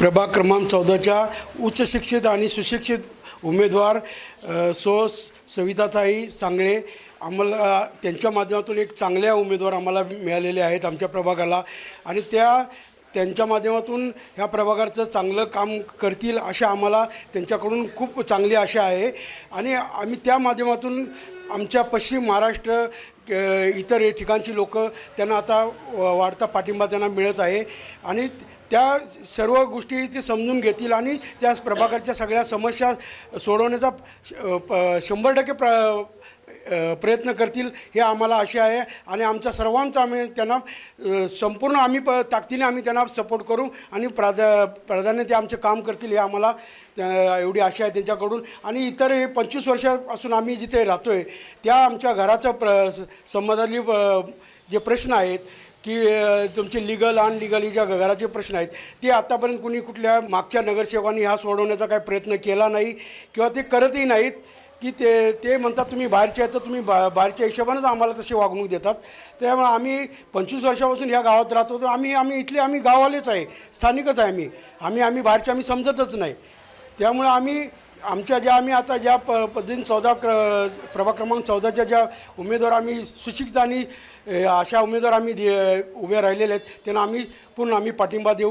प्रभाग क्रमांक चौदाच्या उच्च शिक्षित आणि सुशिक्षित उमेदवार सो सविताताई सांगळे. आम्हाला त्यांच्या माध्यमातून एक चांगल्या उमेदवार आम्हाला मिळालेले आहेत आमच्या प्रभागाला. आणि त्या त्यांच्या माध्यमातून ह्या प्रभागाचं चांगलं काम करतील अशा आम्हाला त्यांच्याकडून खूप चांगली आशा आहे. आणि आम्ही त्या माध्यमातून आमच्या पश्चिम महाराष्ट्र इतर ठिकाणची लोक त्यांना आता व- वाढता पाठिंबा त्यांना मिळत आहे. आणि त्या सर्व गोष्टी ते समजून घेतील आणि त्या प्रभागाच्या सगळ्या समस्या सोडवण्याचा श- प- शंभर टक्के प्र प्रयत्न करतील हे आम्हाला आशा आहे. आणि आमच्या सर्वांचा आम्ही त्यांना संपूर्ण आम्ही प ताकदीने आम्ही त्यांना सपोर्ट करू आणि प्राधा प्राधान्य ते आमचे काम करतील हे आम्हाला एवढी आशा आहे त्यांच्याकडून. आणि इतर पंचवीस वर्षापासून आम्ही जिथे राहतो आहे त्या आमच्या घराचं प्र संबंधातली जे प्रश्न आहेत की तुमचे लिगल अनलिगल ज्या घराचे प्रश्न आहेत ते आत्तापर्यंत कुणी कुठल्या मागच्या नगरसेवकांनी हा सोडवण्याचा काही प्रयत्न केला नाही किंवा ते करतही नाहीत. की ते ते म्हणतात तुम्ही बाहेरचे आहेत तर तुम्ही बा बाहेरच्या हिशोबानेच आम्हाला तशी वागणूक देतात. त्यामुळे आम्ही पंचवीस वर्षापासून ह्या गावात राहतो तर आम्ही आम्ही इथले आम्ही गाववालेच आहे स्थानिकच आहे आम्ही. आम्ही आम्ही बाहेरचे आम्ही समजतच नाही. त्यामुळे आम्ही आमच्या ज्या आम्ही आता ज्या प पद्धतीने चौदा क्र प्रभाग क्रमांक चौदाच्या ज्या उमेदवार आम्ही सुशिक्षित आणि अशा उमेदवार आम्ही दे उभे राहिलेले आहेत त्यांना आम्ही पूर्ण आम्ही पाठिंबा देऊ.